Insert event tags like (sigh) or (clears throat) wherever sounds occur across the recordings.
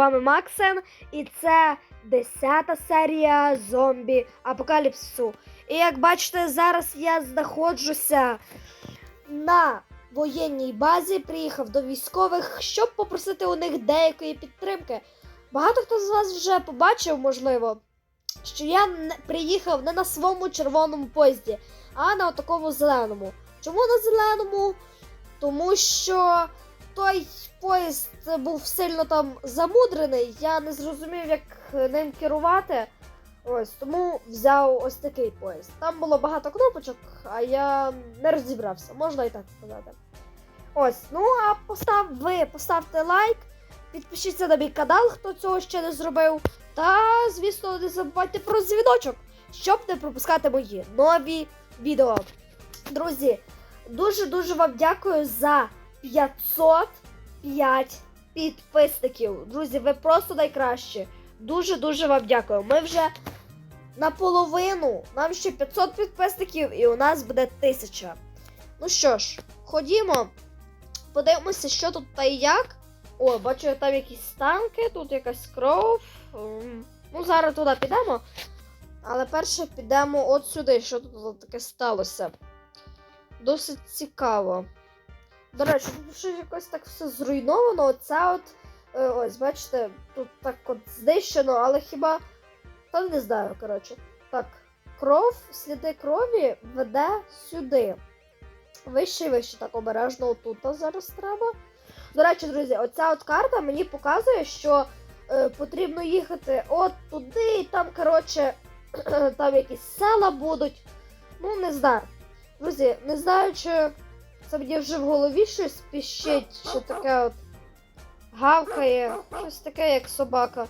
вами Максен, і це 10 серія зомбі апокаліпсису. І як бачите, зараз я знаходжуся на воєнній базі, приїхав до військових, щоб попросити у них деякої підтримки. Багато хто з вас вже побачив, можливо, що я приїхав не на своєму червоному поїзді, а на такому зеленому. Чому на зеленому? Тому що той поїзд був сильно там замудрений, я не зрозумів, як ним керувати. Ось тому взяв ось такий поїзд. Там було багато кнопочок, а я не розібрався, можна і так сказати. Ось, ну а постав ви поставте лайк, підпишіться на мій канал, хто цього ще не зробив. Та, звісно, не забувайте про дзвіночок, щоб не пропускати мої нові відео. Друзі, дуже-дуже вам дякую за 505 підписників. Друзі, ви просто найкращі. Дуже-дуже вам дякую. Ми вже наполовину. Нам ще 500 підписників, і у нас буде 1000. Ну що ж, ходімо. Подивимося, що тут та і як. О, бачу, там якісь танки, тут якась кров. Ем, Ну, зараз туди підемо. Але перше підемо от сюди, що тут таке сталося. Досить цікаво. До речі, тут ще якось так все зруйновано. Оце от. е, Ось, бачите, тут так от знищено, але хіба. Та не знаю, коротше. Так, кров, сліди крові веде сюди. Вище і вище, так обережно отут зараз треба. До речі, друзі, оця от карта мені показує, що е, потрібно їхати от туди, і там, коротше, (clears throat) там якісь села будуть. Ну, не знаю. Друзі, не знаю, чи це мені вже в голові щось піщить, що таке от гавкає, щось таке, як собака.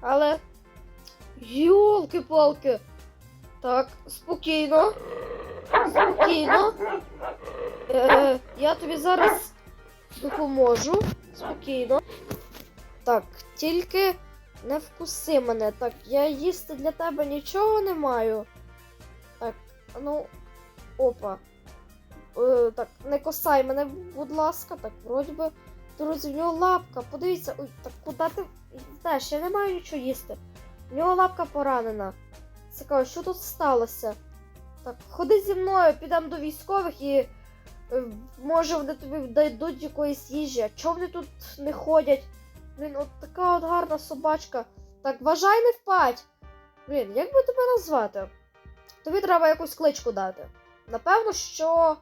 Але. Йолки-палки. Так, спокійно. Спокійно. Е, я тобі зараз допоможу. Спокійно. Так, тільки не вкуси мене. Так, я їсти для тебе нічого не маю. Так, ну. Опа. Е, так, не косай мене, будь ласка. Так, вроді би. Друзі, в нього лапка. Подивіться. Ой, так куди ти йдеш? Я не маю нічого їсти. В нього лапка поранена. Цікаво, що тут сталося? Так, ходи зі мною, підемо до військових і. е, Може, вони тобі дадуть якоїсь їжі. А чого вони тут не ходять? Блін, от така от гарна собачка. Так, вважай не впадь. Блін, як би тебе назвати? Тобі треба якусь кличку дати. Напевно, що.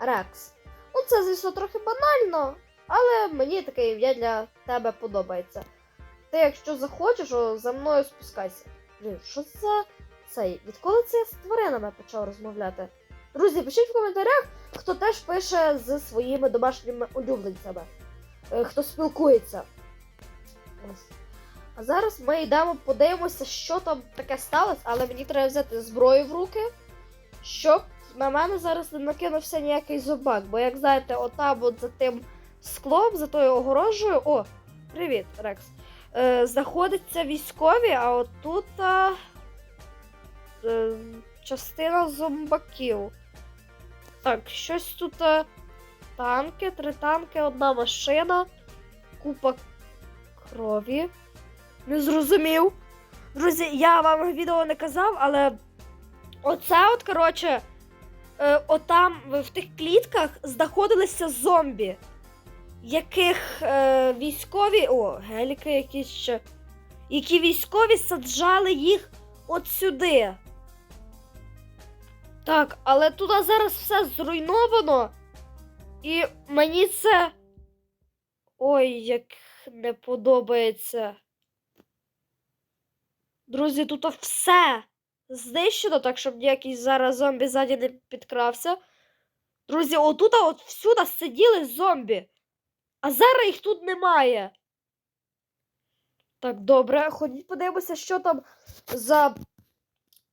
Рекс. Ну, це, звісно, трохи банально, але мені таке ім'я для тебе подобається. Ти, якщо захочеш, за мною спускайся. Блін, що це за цей? Відколи це я з тваринами почав розмовляти? Друзі, пишіть в коментарях, хто теж пише з своїми домашніми улюбленцями, е, хто спілкується. Ось. А зараз ми йдемо, подивимося, що там таке сталося, але мені треба взяти зброю в руки, щоб на мене зараз не накинувся ніякий зубак. Бо, як знаєте, отам от за тим склом, за тою огорожею. О, привіт, Рекс. Е, знаходяться військові, а отут е, частина зомбаків. Так, щось тут а, танки, три танки, одна машина, купа крові. Не зрозумів. Друзі, я вам відео не казав, але оце от, коротше, е, отам в тих клітках знаходилися зомбі, яких е, військові. О, геліки якісь ще. Які військові саджали їх от сюди. Так, але туди зараз все зруйновано. І мені це. Ой, як не подобається. Друзі, тут все знищено, так щоб ніякий зараз зомбі ззаді не підкрався. Друзі, отут от всюди сиділи зомбі. А зараз їх тут немає. Так, добре, ходіть подивимося, що там за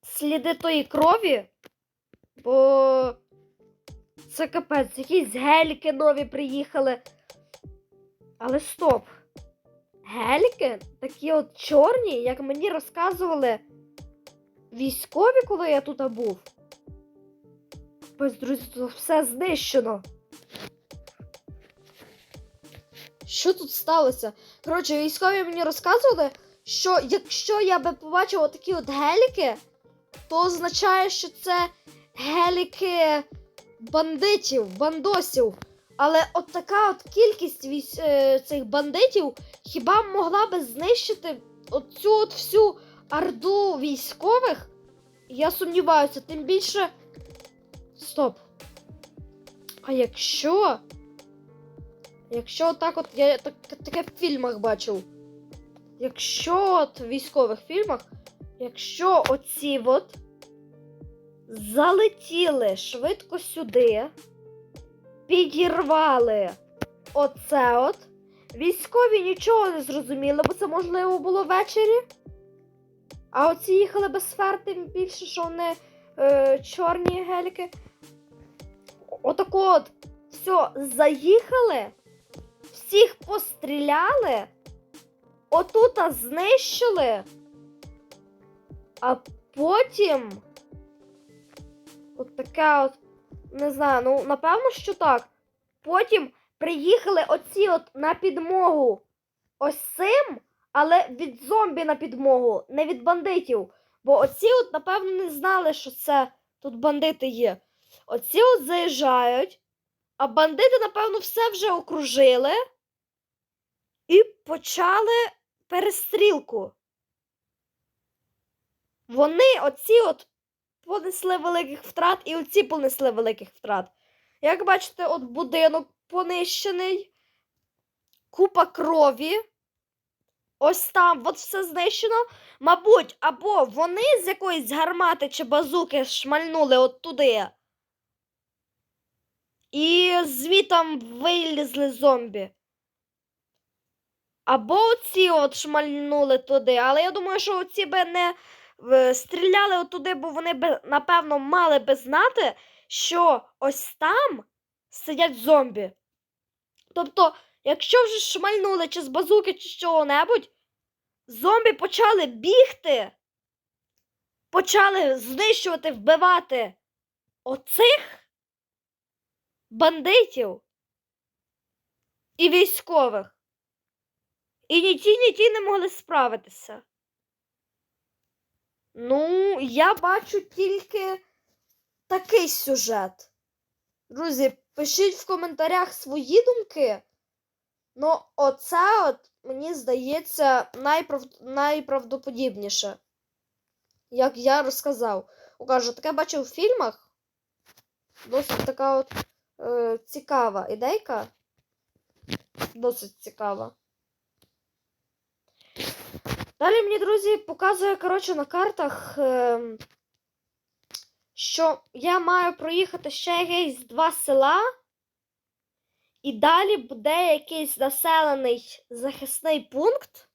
сліди тої крові. Бо це капець, якісь геліки нові приїхали. Але стоп. Геліки такі от чорні, як мені розказували військові, коли я тут був. Капець, друзі, тут все знищено. Що тут сталося? Коротше, військові мені розказували, що якщо я би побачив отакі от геліки, то означає, що це геліки бандитів, бандосів. Але от така от кількість військ... е, цих бандитів хіба могла би знищити оцю от всю орду військових? Я сумніваюся, тим більше. Стоп. А якщо. Якщо так от я так, таке в фільмах бачив. Якщо от в військових фільмах, якщо оці от залетіли швидко сюди, підірвали оце от, військові нічого не зрозуміли, бо це можливо було ввечері. А оці їхали без фар, тим більше, що вони е, чорні геліки. Отако от все, заїхали, всіх постріляли, отута знищили, а потім. От таке от. Не знаю, ну напевно, що так. Потім приїхали оці от на підмогу ось цим, але від зомбі на підмогу, не від бандитів. Бо оці от, напевно, не знали, що це тут бандити є. Оці от заїжджають, а бандити, напевно, все вже окружили і почали перестрілку. Вони оці от понесли великих втрат, і оці понесли великих втрат. Як бачите, от будинок понищений, купа крові. Ось там от все знищено. Мабуть, або вони з якоїсь гармати чи базуки шмальнули от туди. І звітом вилізли зомбі. Або оці от шмальнули туди. Але я думаю, що оці би не стріляли туди, бо вони би, напевно, мали би знати, що ось там сидять зомбі. Тобто, якщо вже шмальнули чи з базуки, чи з чого-небудь, зомбі почали бігти, почали знищувати, вбивати оцих бандитів і військових. І ні ті, ні ті не могли справитися. Ну, я бачу тільки такий сюжет. Друзі, пишіть в коментарях свої думки. Ну, оце от, мені здається, найправ... найправдоподібніше. Як я розказав. Кажу, таке бачив в фільмах. Досить така от е, цікава ідейка. Досить цікава. Далі мені, друзі, показує, коротше, на картах, е, що я маю проїхати ще якісь два села, і далі буде якийсь населений захисний пункт,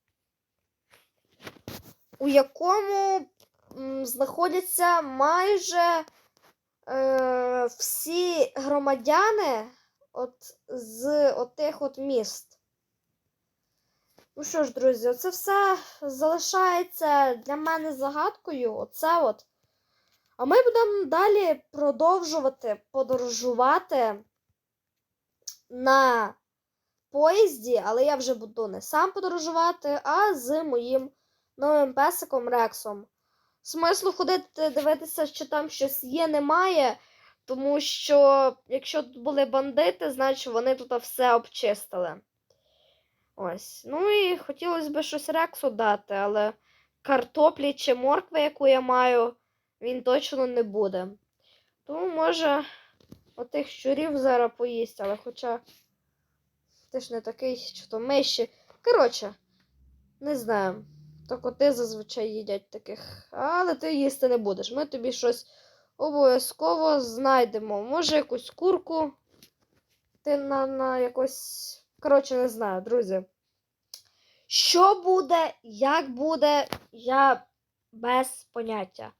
у якому знаходяться майже е, всі громадяни от, з отих от міст. Ну що ж, друзі, це все залишається для мене загадкою. Оце от. А ми будемо далі продовжувати подорожувати на поїзді, але я вже буду не сам подорожувати, а з моїм новим песиком Рексом. Смислу ходити дивитися, що там щось є, немає. Тому що, якщо тут були бандити, значить вони тут все обчистили. Ось. Ну і хотілося б щось Рексу дати, але картоплі чи моркви, яку я маю, він точно не буде. Тому, може, отих щурів зараз поїсть, але хоча ти ж не такий, що то миші. Коротше, не знаю. То коти зазвичай їдять таких, але ти їсти не будеш. Ми тобі щось обов'язково знайдемо. Може, якусь курку. Ти на, на якось. Коротше, не знаю, друзі. Що буде, як буде, я без поняття.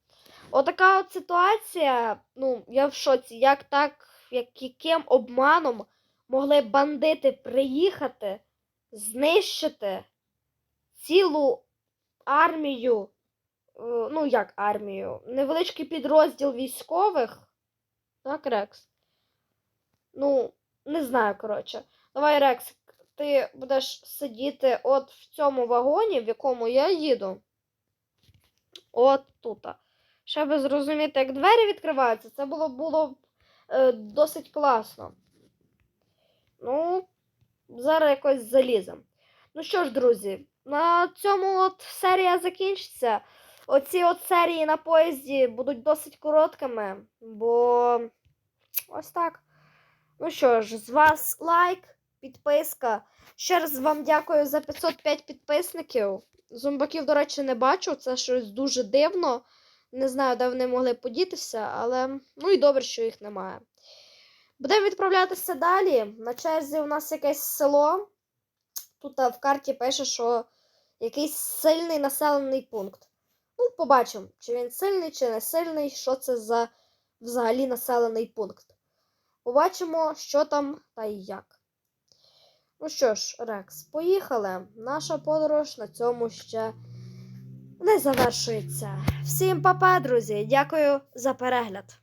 Отака от ситуація, ну, я в шоці, як так, як яким обманом могли бандити приїхати, знищити цілу армію, е, ну, як армію, невеличкий підрозділ військових. Так, Рекс? Ну, не знаю, коротше. Давай, Рекс, ти будеш сидіти от в цьому вагоні, в якому я їду. От тут. Щоб зрозуміти, як двері відкриваються, це було було б, е, досить класно. Ну, зараз якось залізем. Ну що ж, друзі, на цьому от серія закінчиться. Оці от серії на поїзді будуть досить короткими, бо ось так. Ну що ж, з вас лайк, підписка. Ще раз вам дякую за 505 підписників. Зомбаків, до речі, не бачу. Це щось дуже дивно. Не знаю, де вони могли подітися, але ну і добре, що їх немає. Будемо відправлятися далі. На черзі у нас якесь село. Тут в карті пише, що якийсь сильний населений пункт. Ну, побачимо, чи він сильний, чи не сильний, що це за взагалі населений пункт. Побачимо, що там та й як. Ну що ж, Рекс, поїхали. Наша подорож на цьому ще не завершується. Всім па-па, друзі! Дякую за перегляд!